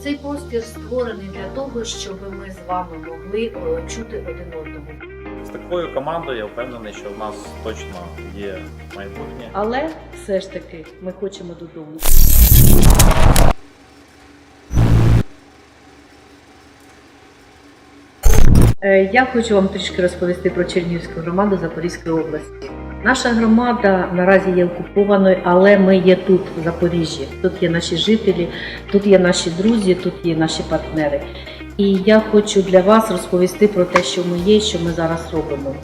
Цей простір створений для того, щоб ми з вами могли чути один одного. З такою командою я впевнений, що в нас точно є майбутнє. Але все ж таки ми хочемо додому. Е, Я хочу вам трішки розповісти про Чернігівську громаду Запорізької області. Наша громада наразі є окупованою, але ми є тут, в Запоріжжі. Тут є наші жителі, тут є наші друзі, тут є наші партнери. І я хочу для вас розповісти про те, що ми є, що ми зараз робимо.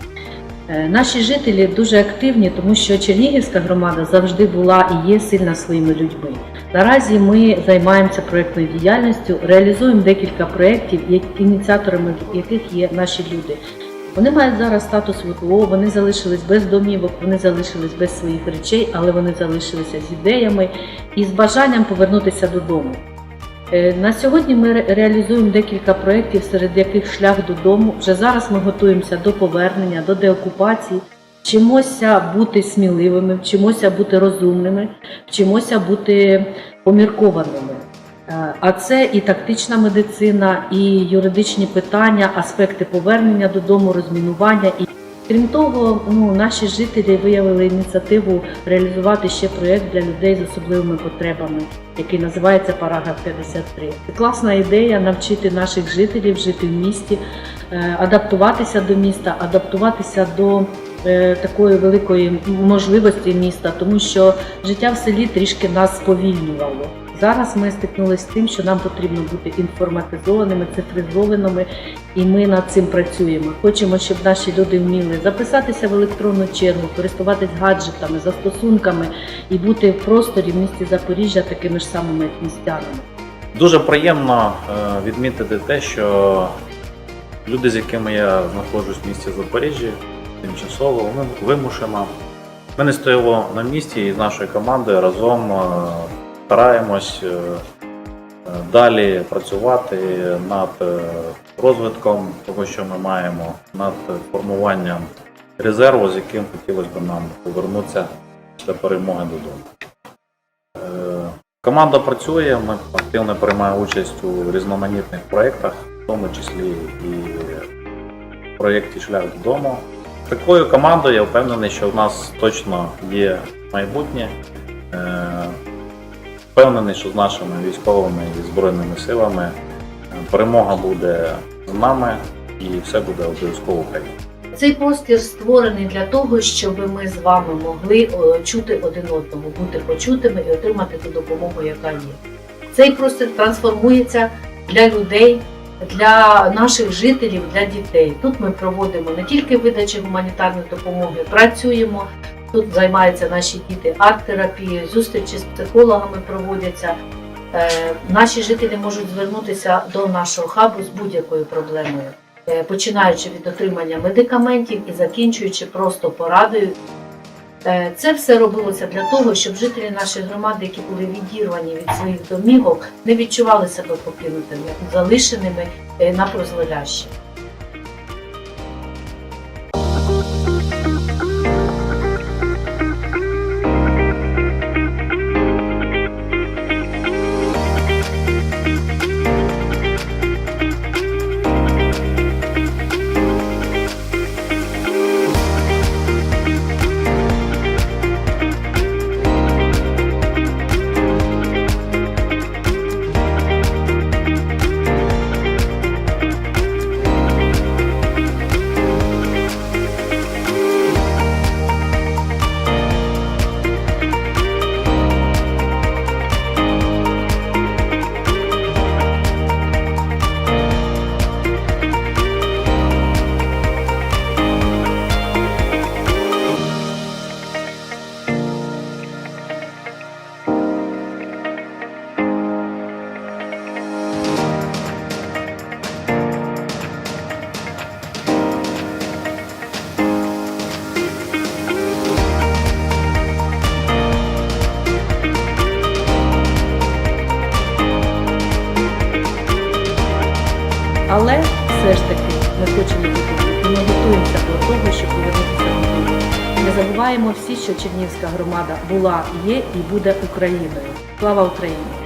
Е, Наші жителі дуже активні, тому що Чернігівська громада завжди була і є сильна своїми людьми. Наразі ми займаємося проєктною діяльністю, реалізуємо декілька проєктів, ініціаторами яких є наші люди. Вони мають зараз статус ВПО, вони залишились без домівок, вони залишились без своїх речей, але вони залишилися з ідеями і з бажанням повернутися додому. Е, На сьогодні ми реалізуємо декілька проєктів, серед яких шлях додому. Вже зараз ми готуємося до повернення, до деокупації, вчимося бути сміливими, вчимося бути розумними, вчимося бути поміркованими. Е, А це і тактична медицина, і юридичні питання, аспекти повернення додому, розмінування. І крім того, ну наші жителі виявили ініціативу реалізувати ще проєкт для людей з особливими потребами, який називається Параграф 53. Це класна ідея навчити наших жителів жити в місті, е, адаптуватися до міста, адаптуватися до е, такої великої можливості міста, тому що життя в селі трішки нас сповільнювало. Зараз ми стикнулися з тим, що нам потрібно бути інформатизованими, цифризованими, і ми над цим працюємо. Хочемо, щоб наші люди вміли записатися в електронну чергу, користуватись гаджетами, застосунками і бути в просторі в місті Запоріжжя такими ж самими містянами. Дуже приємно е, відмітити те, що люди, з якими я знаходжусь в місті Запоріжжя, тимчасово ми вимушено. Ми не стоїмо на місці і з нашою командою разом е, стараємось е, далі працювати над е, розвитком того, що ми маємо, над формуванням резерву, з яким хотілося б нам повернутися до перемоги додому. Е, Команда працює, ми активно приймаємо участь у різноманітних проєктах, в тому числі і в проєкті Шлях додому. Такою командою я впевнений, що в нас точно є майбутнє. Впевнений, що з нашими військовими і збройними силами е, перемога буде з нами і все буде обов'язково Україна. Цей простір створений для того, щоб ми з вами могли е, чути один одного, бути почутими і отримати ту допомогу, яка є. Цей простір трансформується для людей, для наших жителів, для дітей. Тут ми проводимо не тільки видачі гуманітарної допомоги, працюємо. Тут займаються наші діти арт-терапією, зустрічі з психологами проводяться. Е, Наші жителі можуть звернутися до нашого хабу з будь-якою проблемою е, починаючи від отримання медикаментів і закінчуючи просто порадою. Е, Це все робилося для того, щоб жителі нашої громади, які були відірвані від своїх домівок, не відчували себе покинутими, залишеними на прозволяще. Але все ж таки ми хочемо бути. Ми готуємося до того, щоб повернутися додому. Не забуваємо всі, що Чернівська громада була, є і буде Україною. Слава Україні!